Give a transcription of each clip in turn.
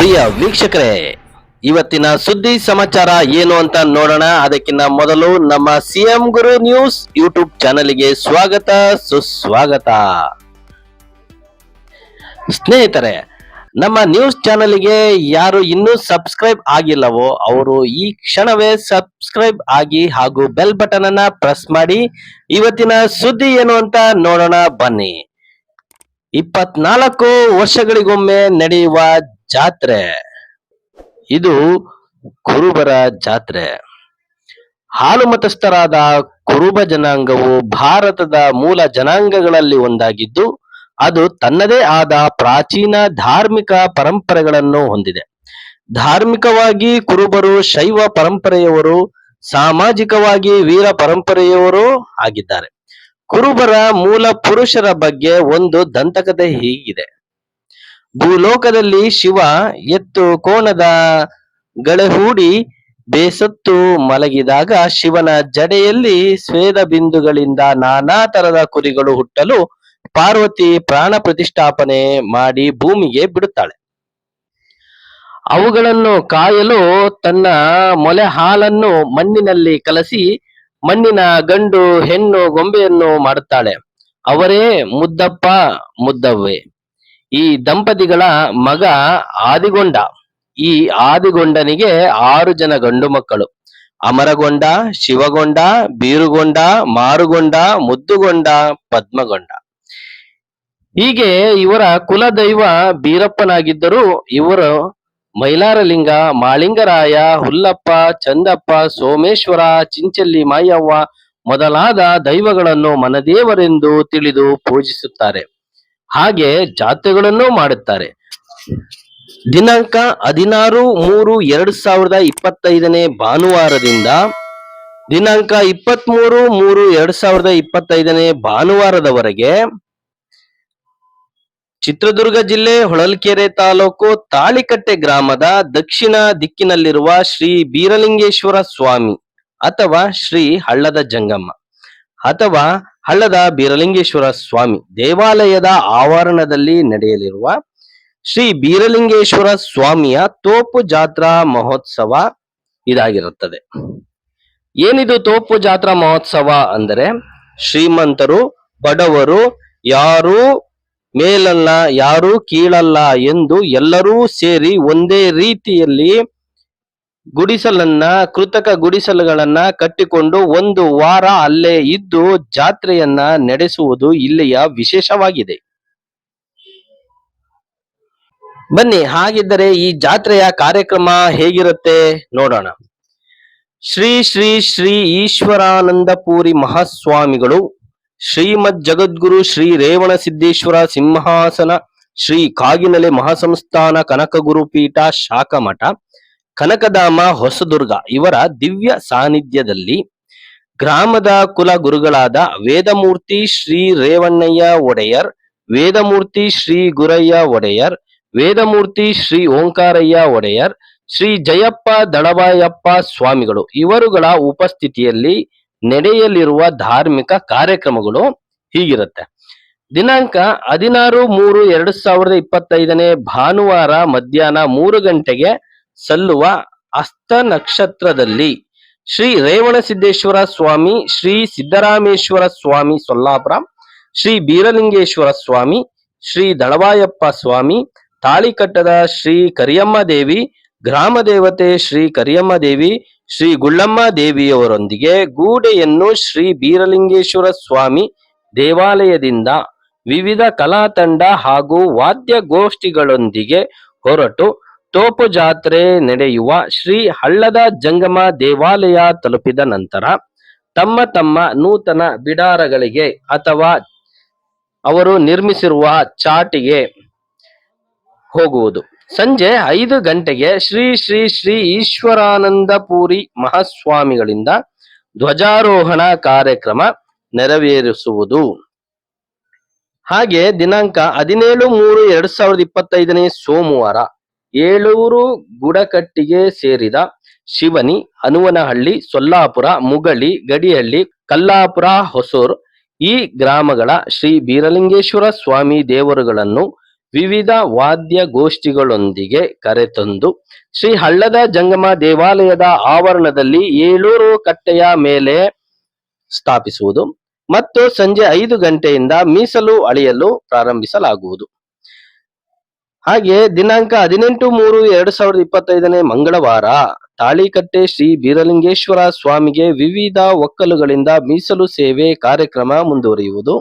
ಪ್ರಿಯ ವೀಕ್ಷಕರೇ, ಇವತ್ತಿನ ಸುದ್ದಿ ಸಮಾಚಾರ ಏನು ಅಂತ ನೋಡೋಣ. ಅದಕ್ಕಿಂತ ಮೊದಲು ನಮ್ಮ ಸಿಎಂ ಗುರು ನ್ಯೂಸ್ ಯೂಟ್ಯೂಬ್ ಚಾನಲ್ಗೆ ಸ್ವಾಗತ, ಸುಸ್ವಾಗತ. ಸ್ನೇಹಿತರೆ, ನಮ್ಮ ನ್ಯೂಸ್ ಚಾನಲ್ಗೆ ಯಾರು ಇನ್ನೂ ಸಬ್ಸ್ಕ್ರೈಬ್ ಆಗಿಲ್ಲವೋ, ಅವರು ಈ ಕ್ಷಣವೇ ಸಬ್ಸ್ಕ್ರೈಬ್ ಆಗಿ ಹಾಗೂ ಬೆಲ್ ಬಟನ್ ಅನ್ನ ಪ್ರೆಸ್ ಮಾಡಿ, ಇವತ್ತಿನ ಸುದ್ದಿ ಏನು ಅಂತ ನೋಡೋಣ ಬನ್ನಿ. ಇಪ್ಪತ್ನಾಲ್ಕು ವರ್ಷಗಳಿಗೊಮ್ಮೆ ನಡೆಯುವ ಜಾತ್ರೆ. ಇದು ಕುರುಬರ ಜಾತ್ರೆ. ಹಾಲು ಮತಸ್ಥರಾದ ಕುರುಬ ಜನಾಂಗವು ಭಾರತದ ಮೂಲ ಜನಾಂಗಗಳಲ್ಲಿ ಒಂದಾಗಿದ್ದು, ಅದು ತನ್ನದೇ ಆದ ಪ್ರಾಚೀನ ಧಾರ್ಮಿಕ ಪರಂಪರೆಗಳನ್ನು ಹೊಂದಿದೆ. ಧಾರ್ಮಿಕವಾಗಿ ಕುರುಬರು ಶೈವ ಪರಂಪರೆಯವರು, ಸಾಮಾಜಿಕವಾಗಿ ವೀರ ಪರಂಪರೆಯವರು ಆಗಿದ್ದಾರೆ. ಕುರುಬರ ಮೂಲ ಪುರುಷರ ಬಗ್ಗೆ ಒಂದು ದಂತಕಥೆ ಹೀಗಿದೆ. ಭೂಲೋಕದಲ್ಲಿ ಶಿವ ಎತ್ತು ಕೋಣದ ಗಳೆಹೂಡಿ ಬೇಸತ್ತು ಮಲಗಿದಾಗ ಶಿವನ ಜಡೆಯಲ್ಲಿ ಸ್ವೇದ ಬಿಂದುಗಳಿಂದ ನಾನಾ ತರದ ಕುರಿಗಳು ಹುಟ್ಟಲು ಪಾರ್ವತಿ ಪ್ರಾಣ ಪ್ರತಿಷ್ಠಾಪನೆ ಮಾಡಿ ಭೂಮಿಗೆ ಬಿಡುತ್ತಾಳೆ. ಅವುಗಳನ್ನು ಕಾಯಲು ತನ್ನ ಮೊಲೆ ಹಾಲನ್ನು ಮಣ್ಣಿನಲ್ಲಿ ಕಲಸಿ ಮಣ್ಣಿನ ಗಂಡು ಹೆಣ್ಣು ಗೊಂಬೆಯನ್ನು ಮಾಡುತ್ತಾಳೆ. ಅವರೇ ಮುದ್ದಪ್ಪ ಮುದ್ದವ್ವೆ. ಈ ದಂಪತಿಗಳ ಮಗ ಆದಿಗೊಂಡ. ಈ ಆದಿಗೊಂಡನಿಗೆ ಆರು ಜನ ಗಂಡು ಮಕ್ಕಳು. ಅಮರಗೊಂಡ, ಶಿವಗೊಂಡ, ಬೀರುಗೊಂಡ, ಮಾರುಗೊಂಡ, ಮುದ್ದುಗೊಂಡ, ಪದ್ಮಗೊಂಡ. ಹೀಗೆ ಇವರ ಕುಲದೈವ ಬೀರಪ್ಪನಾಗಿದ್ದರೂ ಇವರು ಮೈಲಾರಲಿಂಗ, ಮಾಳಿಂಗರಾಯ, ಹುಲ್ಲಪ್ಪ, ಚಂದಪ್ಪ, ಸೋಮೇಶ್ವರ, ಚಿಂಚಲ್ಲಿ ಮಾಯವ್ವ ಮೊದಲಾದ ದೈವಗಳನ್ನು ಮನದೇವರೆಂದು ತಿಳಿದು ಪೂಜಿಸುತ್ತಾರೆ. ಹಾಗೆ ಜಾತ್ರೆಗಳನ್ನು ಮಾಡುತ್ತಾರೆ. ದಿನಾಂಕ ಹದಿನಾರು ಮೂರು ಎರಡ್ ಸಾವಿರದ ಇಪ್ಪತ್ತೈದನೇ ಭಾನುವಾರದಿಂದ ದಿನಾಂಕ ಇಪ್ಪತ್ಮೂರು ಮೂರು ಎರಡ್ ಸಾವಿರದ ಇಪ್ಪತ್ತೈದನೇ ಭಾನುವಾರದವರೆಗೆ ಚಿತ್ರದುರ್ಗ ಜಿಲ್ಲೆ ಹೊಳಲ್ಕೆರೆ ತಾಲೂಕು ತಾಳಿಕಟ್ಟೆ ಗ್ರಾಮದ ದಕ್ಷಿಣ ದಿಕ್ಕಿನಲ್ಲಿರುವ ಶ್ರೀ ಬೀರಲಿಂಗೇಶ್ವರ ಸ್ವಾಮಿ ಅಥವಾ ಶ್ರೀ ಹಳ್ಳದ ಜಂಗಮ್ಮ. ಅಥವಾ ಹಳ್ಳದ ಬೀರಲಿಂಗೇಶ್ವರ ಸ್ವಾಮಿ ದೇವಾಲಯದ ಆವರಣದಲ್ಲಿ ನಡೆಯಲಿರುವ ಶ್ರೀ ಬೀರಲಿಂಗೇಶ್ವರ ಸ್ವಾಮಿಯ ತೋಪು ಜಾತ್ರಾ ಮಹೋತ್ಸವ ಇದಾಗಿರುತ್ತದೆ. ಏನಿದು ತೋಪು ಜಾತ್ರಾ ಮಹೋತ್ಸವ ಅಂದರೆ ಶ್ರೀಮಂತರು, ಬಡವರು, ಯಾರೂ ಮೇಲಲ್ಲ, ಯಾರೂ ಕೀಳಲ್ಲ ಎಂದು ಎಲ್ಲರೂ ಸೇರಿ ಒಂದೇ ರೀತಿಯಲ್ಲಿ ಗುಡಿಸಲನ್ನ, ಕೃತಕ ಗುಡಿಸಲುಗಳನ್ನ ಕಟ್ಟಿಕೊಂಡು ಒಂದು ವಾರ ಅಲ್ಲೇ ಇದ್ದು ಜಾತ್ರೆಯನ್ನ ನಡೆಸುವುದು ಇಲ್ಲಿಯ ವಿಶೇಷವಾಗಿದೆ. ಬನ್ನಿ, ಹಾಗಿದ್ದರೆ ಈ ಜಾತ್ರೆಯ ಕಾರ್ಯಕ್ರಮ ಹೇಗಿರುತ್ತೆ ನೋಡೋಣ. ಶ್ರೀ ಶ್ರೀ ಶ್ರೀ ಈಶ್ವರಾನಂದಪುರಿ ಮಹಾಸ್ವಾಮಿಗಳು, ಶ್ರೀಮದ್ ಜಗದ್ಗುರು ಶ್ರೀ ರೇವಣ ಸಿದ್ದೇಶ್ವರ ಸಿಂಹಾಸನ, ಶ್ರೀ ಕಾಗಿನಲೆ ಮಹಾಸಂಸ್ಥಾನ ಕನಕಗುರು ಪೀಠ ಶಾಖಮಠ ಕನಕಧಾಮ, ಹೊಸದುರ್ಗ ಇವರ ದಿವ್ಯ ಸಾನ್ನಿಧ್ಯದಲ್ಲಿ ಗ್ರಾಮದ ಕುಲ ಗುರುಗಳಾದ ವೇದಮೂರ್ತಿ ಶ್ರೀ ರೇವಣ್ಣಯ್ಯ ಒಡೆಯರ್, ವೇದಮೂರ್ತಿ ಶ್ರೀ ಗುರಯ್ಯ ಒಡೆಯರ್, ವೇದಮೂರ್ತಿ ಶ್ರೀ ಓಂಕಾರಯ್ಯ ಒಡೆಯರ್, ಶ್ರೀ ಜಯಪ್ಪ ದಳವಾಯಪ್ಪ ಸ್ವಾಮಿಗಳು. ಇವರುಗಳ ಉಪಸ್ಥಿತಿಯಲ್ಲಿ ನಡೆಯಲಿರುವ ಧಾರ್ಮಿಕ ಕಾರ್ಯಕ್ರಮಗಳು ಹೀಗಿರುತ್ತೆ. ದಿನಾಂಕ ಹದಿನಾರು ಮೂರು ಎರಡು ಸಾವಿರದ ಇಪ್ಪತ್ತೈದನೇ ಭಾನುವಾರ ಮಧ್ಯಾಹ್ನ ಮೂರು ಗಂಟೆಗೆ ಸಲ್ಲುವ ಅಸ್ತ ನಕ್ಷತ್ರದಲ್ಲಿ ಶ್ರೀ ರೇವಣಸಿದ್ದೇಶ್ವರ ಸ್ವಾಮಿ, ಶ್ರೀ ಸಿದ್ದರಾಮೇಶ್ವರ ಸ್ವಾಮಿ ಸೊಲ್ಲಾಪುರ, ಶ್ರೀ ಬೀರಲಿಂಗೇಶ್ವರ ಸ್ವಾಮಿ, ಶ್ರೀ ದಳವಾಯಪ್ಪ ಸ್ವಾಮಿ, ತಾಳಿಕಟ್ಟದ ಶ್ರೀ ಕರಿಯಮ್ಮ ದೇವಿ, ಗ್ರಾಮ ದೇವತೆ ಶ್ರೀ ಕರಿಯಮ್ಮ ದೇವಿ, ಶ್ರೀ ಗುಳ್ಳಮ್ಮ ದೇವಿಯವರೊಂದಿಗೆ ಗೂಡೆಯನ್ನು ಶ್ರೀ ಬೀರಲಿಂಗೇಶ್ವರ ಸ್ವಾಮಿ ದೇವಾಲಯದಿಂದ ವಿವಿಧ ಕಲಾ ತಂಡ ಹಾಗೂ ವಾದ್ಯ ಗೋಷ್ಠಿಗಳೊಂದಿಗೆ ಹೊರಟು ತೋಪು ಜಾತ್ರೆ ನಡೆಯುವ ಶ್ರೀ ಹಳ್ಳದ ಜಂಗಮ ದೇವಾಲಯ ತಲುಪಿದ ನಂತರ ತಮ್ಮ ತಮ್ಮ ನೂತನ ಬಿಡಾರಗಳಿಗೆ ಅಥವಾ ಅವರು ನಿರ್ಮಿಸಿರುವ ಚಾಟಿಗೆ ಹೋಗುವುದು. ಸಂಜೆ ಐದು ಗಂಟೆಗೆ ಶ್ರೀ ಶ್ರೀ ಶ್ರೀ ಈಶ್ವರಾನಂದಪುರಿ ಮಹಾಸ್ವಾಮಿಗಳಿಂದ ಧ್ವಜಾರೋಹಣ ಕಾರ್ಯಕ್ರಮ ನೆರವೇರಿಸುವುದು. ಹಾಗೆ ದಿನಾಂಕ ಹದಿನೇಳು ಮೂರು ಎರಡ್ ಸಾವಿರದ ಇಪ್ಪತ್ತೈದನೇ ಸೋಮವಾರ ಏಳೂರು ಗುಡಕಟ್ಟಿಗೆ ಸೇರಿದ ಶಿವನಿ, ಹನುವನಹಳ್ಳಿ, ಸೊಲ್ಲಾಪುರ, ಮುಗಳಿ, ಗಡಿಹಳ್ಳಿ, ಕಲ್ಲಾಪುರ, ಹೊಸೂರ್ ಈ ಗ್ರಾಮಗಳ ಶ್ರೀ ಬೀರಲಿಂಗೇಶ್ವರ ಸ್ವಾಮಿ ದೇವರುಗಳನ್ನು ವಿವಿಧ ವಾದ್ಯ ಗೋಷ್ಠಿಗಳೊಂದಿಗೆ ಕರೆತಂದು ಶ್ರೀ ಹಳ್ಳದ ಜಂಗಮ ದೇವಾಲಯದ ಆವರಣದಲ್ಲಿ ಏಳೂರು ಕಟ್ಟೆಯ ಮೇಲೆ ಸ್ಥಾಪಿಸುವುದು ಮತ್ತು ಸಂಜೆ ಐದು ಗಂಟೆಯಿಂದ ಮೀಸಲು ಅಳೆಯಲು ಪ್ರಾರಂಭಿಸಲಾಗುವುದು. ಹಾಗೆ ದಿನಾಂಕ ಹದಿನೆಂಟು ಮೂರು ಎರಡ್ ಸಾವಿರದ ಇಪ್ಪತ್ತೈದನೇ ಮಂಗಳವಾರ ತಾಳಿಕಟ್ಟೆ ಶ್ರೀ ಬೀರಲಿಂಗೇಶ್ವರ ಸ್ವಾಮಿಗೆ ವಿವಿಧ ಒಕ್ಕಲುಗಳಿಂದ ಮೀಸಲು ಸೇವೆ ಕಾರ್ಯಕ್ರಮ ಮುಂದುವರಿಯುವುದು.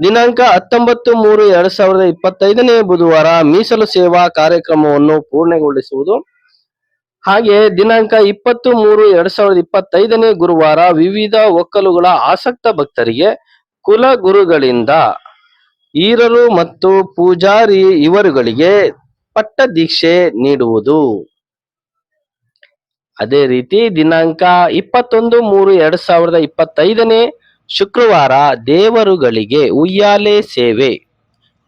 ದಿನಾಂಕ ಹತ್ತೊಂಬತ್ತು ಮೂರು ಎರಡ್ ಸಾವಿರದ ಇಪ್ಪತ್ತೈದನೇ ಬುಧವಾರ ಮೀಸಲು ಸೇವಾ ಕಾರ್ಯಕ್ರಮವನ್ನು ಪೂರ್ಣಗೊಳಿಸುವುದು. ಹಾಗೆ ದಿನಾಂಕ ಇಪ್ಪತ್ತು ಮೂರು ಎರಡ್ ಸಾವಿರದ ಇಪ್ಪತ್ತೈದನೇ ಗುರುವಾರ ವಿವಿಧ ಒಕ್ಕಲುಗಳ ಆಸಕ್ತ ಭಕ್ತರಿಗೆ ಕುಲಗುರುಗಳಿಂದ ಈರರು ಮತ್ತು ಪೂಜಾರಿ ಇವರುಗಳಿಗೆ ಪಟ್ಟದೀಕ್ಷೆ ನೀಡುವುದು. ಅದೇ ರೀತಿ ದಿನಾಂಕ ಇಪ್ಪತ್ತೊಂದು ಮೂರು ಎರಡ್ ಸಾವಿರದ ಇಪ್ಪತ್ತೈದನೇ ಶುಕ್ರವಾರ ದೇವರುಗಳಿಗೆ ಉಯ್ಯಾಲೆ ಸೇವೆ.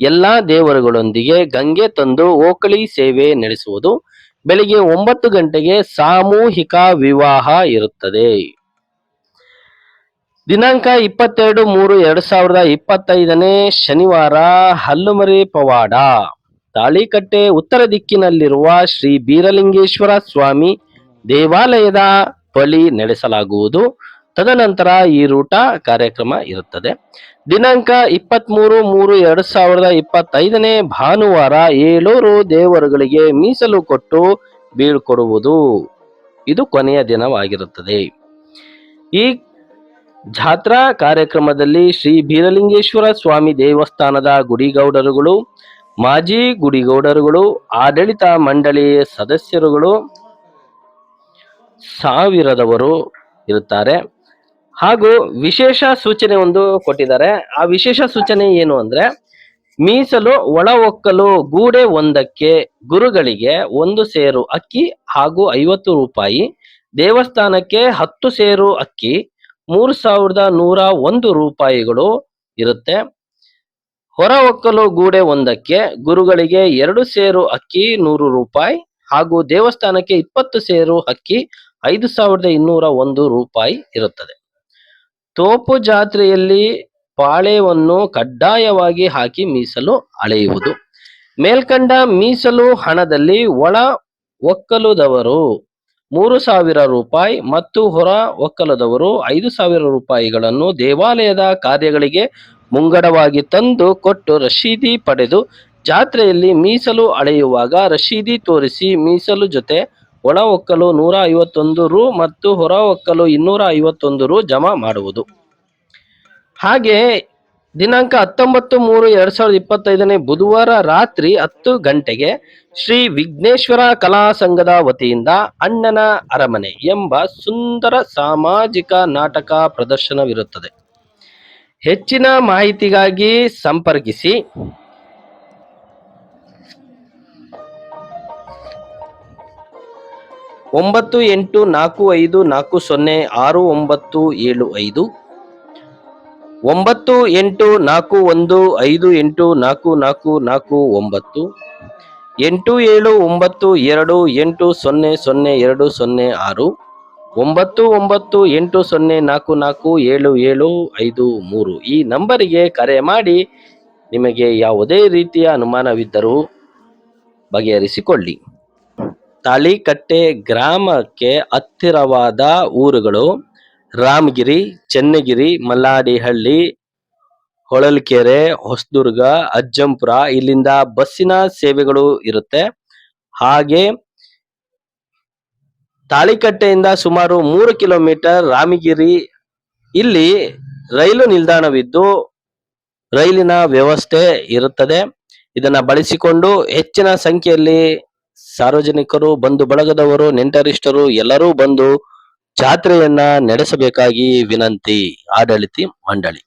ಎಲ್ಲಾ ದೇವರುಗಳೊಂದಿಗೆ ಗಂಗೆ ತಂದು ಓಕಳಿ ಸೇವೆ ನಡೆಸುವುದು. ಬೆಳಿಗ್ಗೆ ಒಂಬತ್ತು ಗಂಟೆಗೆ ಸಾಮೂಹಿಕ ವಿವಾಹ ಇರುತ್ತದೆ. ದಿನಾಂಕ ಇಪ್ಪತ್ತೆರಡು ಮೂರು ಎರಡು ಸಾವಿರದ ಇಪ್ಪತ್ತೈದನೇ ಶನಿವಾರ ಹಲ್ಲುಮರಿ ಪವಾಡ. ತಾಳಿಕಟ್ಟೆ ಉತ್ತರ ದಿಕ್ಕಿನಲ್ಲಿರುವ ಶ್ರೀ ಬೀರಲಿಂಗೇಶ್ವರ ಸ್ವಾಮಿ ದೇವಾಲಯದ ಬಳಿ ನಡೆಸಲಾಗುವುದು. ತದನಂತರ ಈ ರೂಟ ಕಾರ್ಯಕ್ರಮ ಇರುತ್ತದೆ. ದಿನಾಂಕ ಇಪ್ಪತ್ಮೂರು ಮೂರು ಎರಡು ಸಾವಿರದ ಇಪ್ಪತ್ತೈದನೇ ಭಾನುವಾರ ಏಳೂರು ದೇವರುಗಳಿಗೆ ಮೀಸಲು ಕೊಟ್ಟು ಬೀಳ್ಕೊಡುವುದು. ಇದು ಕೊನೆಯ ದಿನವಾಗಿರುತ್ತದೆ. ಈ ಜಾತ್ರಾ ಕಾರ್ಯಕ್ರಮದಲ್ಲಿ ಶ್ರೀ ಬೀರಲಿಂಗೇಶ್ವರ ಸ್ವಾಮಿ ದೇವಸ್ಥಾನದ ಗುಡಿಗೌಡರುಗಳು, ಮಾಜಿ ಗುಡಿಗೌಡರುಗಳು, ಆಡಳಿತ ಮಂಡಳಿ ಸದಸ್ಯರುಗಳು ಸಾವಿರದವರು ಇರುತ್ತಾರೆ. ಹಾಗೂ ವಿಶೇಷ ಸೂಚನೆ ಒಂದು ಕೊಟ್ಟಿದ್ದಾರೆ. ಆ ವಿಶೇಷ ಸೂಚನೆ ಏನು ಅಂದ್ರೆ, ಮೀಸಲು ಒಳ ಒಕ್ಕಲು ಗೂಡೆ ಒಂದಕ್ಕೆ ಗುರುಗಳಿಗೆ ಒಂದು ಸೇರು ಅಕ್ಕಿ ಹಾಗೂ ಐವತ್ತು ರೂಪಾಯಿ, ದೇವಸ್ಥಾನಕ್ಕೆ ಹತ್ತು ಸೇರು ಅಕ್ಕಿ ಮೂರು ಸಾವಿರದ ನೂರ ಒಂದು ರೂಪಾಯಿಗಳು ಇರುತ್ತೆ. ಹೊರ ಒಕ್ಕಲು ಗೂಡೆ ಒಂದಕ್ಕೆ ಗುರುಗಳಿಗೆ ಎರಡು ಸೇರು ಅಕ್ಕಿ ನೂರು ರೂಪಾಯಿ ಹಾಗೂ ದೇವಸ್ಥಾನಕ್ಕೆ ಇಪ್ಪತ್ತು ಸೇರು ಅಕ್ಕಿ ಐದು ಸಾವಿರದ ಇನ್ನೂರ ಒಂದು ರೂಪಾಯಿ ಇರುತ್ತದೆ. ತೋಪು ಜಾತ್ರೆಯಲ್ಲಿ ಪಾಳೆವನ್ನು ಕಡ್ಡಾಯವಾಗಿ ಹಾಕಿ ಮೀಸಲು ಅಳೆಯುವುದು. ಮೇಲ್ಕಂಡ ಮೀಸಲು ಹಣದಲ್ಲಿ ಒಳ ಒಕ್ಕಲುದವರು ಮೂರು ಸಾವಿರ ರೂಪಾಯಿ ಮತ್ತು ಹೊರ ಒಕ್ಕಲದವರು ಐದು ಸಾವಿರ ರೂಪಾಯಿಗಳನ್ನು ದೇವಾಲಯದ ಕಾರ್ಯಗಳಿಗೆ ಮುಂಗಡವಾಗಿ ತಂದು ಕೊಟ್ಟು ರಶೀದಿ ಪಡೆದು ಜಾತ್ರೆಯಲ್ಲಿ ಮೀಸಲು ಅಳೆಯುವಾಗ ರಶೀದಿ ತೋರಿಸಿ ಮೀಸಲು ಜೊತೆ ಒಳ ಒಕ್ಕಲು ನೂರ ಐವತ್ತೊಂದು ರು ಮತ್ತು ಹೊರ ಒಕ್ಕಲು ಇನ್ನೂರ ಐವತ್ತೊಂದು ರು ಜಮಾ ಮಾಡುವುದು. ಹಾಗೆ ದಿನಾಂಕ ಹತ್ತೊಂಬತ್ತು ಮೂರು ಎರಡ್ ಸಾವಿರದ ಇಪ್ಪತ್ತೈದನೇ ಬುಧವಾರ ರಾತ್ರಿ ಹತ್ತು ಗಂಟೆಗೆ ಶ್ರೀ ವಿಘ್ನೇಶ್ವರ ಕಲಾ ಸಂಘದ ವತಿಯಿಂದ ಅಣ್ಣನ ಅರಮನೆ ಎಂಬ ಸುಂದರ ಸಾಮಾಜಿಕ ನಾಟಕ ಪ್ರದರ್ಶನವಿರುತ್ತದೆ. ಹೆಚ್ಚಿನ ಮಾಹಿತಿಗಾಗಿ ಸಂಪರ್ಕಿಸಿ. ಒಂಬತ್ತು ಎಂಟು ನಾಲ್ಕು ಐದು ನಾಲ್ಕು ಸೊನ್ನೆ ಆರು ಒಂಬತ್ತು ಏಳು ಐದು ಒಂಬತ್ತು ಎಂಟು ನಾಲ್ಕು ಒಂದು ಐದು ಎಂಟು ನಾಲ್ಕು ನಾಲ್ಕು ನಾಲ್ಕು ಒಂಬತ್ತು, ಎಂಟು ಏಳು ಒಂಬತ್ತು ಎರಡು ಎಂಟು ಸೊನ್ನೆ ಸೊನ್ನೆ ಎರಡು ಸೊನ್ನೆ ಆರು, ಒಂಬತ್ತು ಒಂಬತ್ತು ಎಂಟು ಸೊನ್ನೆ ನಾಲ್ಕು ನಾಲ್ಕು ಏಳು ಏಳು ಐದು ಮೂರು. ಈ ನಂಬರಿಗೆ ಕರೆ ಮಾಡಿ ನಿಮಗೆ ಯಾವುದೇ ರೀತಿಯ ಅನುಮಾನವಿದ್ದರೂ ಬಗೆಹರಿಸಿಕೊಳ್ಳಿ. ತಾಳಿಕಟ್ಟೆ ಗ್ರಾಮಕ್ಕೆ ಹತ್ತಿರವಾದ ಊರುಗಳು ರಾಮಗಿರಿ, ಚನ್ನಗಿರಿ, ಮಲ್ಲಾಡಿಹಳ್ಳಿ, ಹೊಳಲ್ಕೆರೆ, ಹೊಸದುರ್ಗ, ಅಜ್ಜಂಪುರ ಇಲ್ಲಿಂದ ಬಸ್ಸಿನ ಸೇವೆಗಳು ಇರುತ್ತೆ. ಹಾಗೆ ತಾಳಿಕಟ್ಟೆಯಿಂದ ಸುಮಾರು ಮೂರು ಕಿಲೋಮೀಟರ್ ರಾಮಗಿರಿ ಇಲ್ಲಿ ರೈಲು ನಿಲ್ದಾಣವಿದ್ದು ರೈಲಿನ ವ್ಯವಸ್ಥೆ ಇರುತ್ತದೆ. ಇದನ್ನ ಬಳಸಿಕೊಂಡು ಹೆಚ್ಚಿನ ಸಂಖ್ಯೆಯಲ್ಲಿ ಸಾರ್ವಜನಿಕರು ಬಂಧು ಬಳಗದವರು, ನೆಂಟರಿಷ್ಟರು ಎಲ್ಲರೂ ಬಂದು ಜಾತ್ರೆಯನ್ನ ನಡೆಸಬೇಕಾಗಿ ವಿನಂತಿ, ಆಡಳಿತ ಮಂಡಳಿ.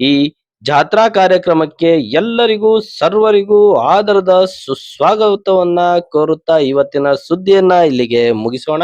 ಈ ಜಾತ್ರಾ ಕಾರ್ಯಕ್ರಮಕ್ಕೆ ಎಲ್ಲರಿಗೂ, ಸರ್ವರಿಗೂ ಆದರದ ಸುಸ್ವಾಗತವನ್ನ ಕೋರುತ್ತಾ ಇವತ್ತಿನ ಸುದ್ದಿಯನ್ನ ಇಲ್ಲಿಗೆ ಮುಗಿಸೋಣ.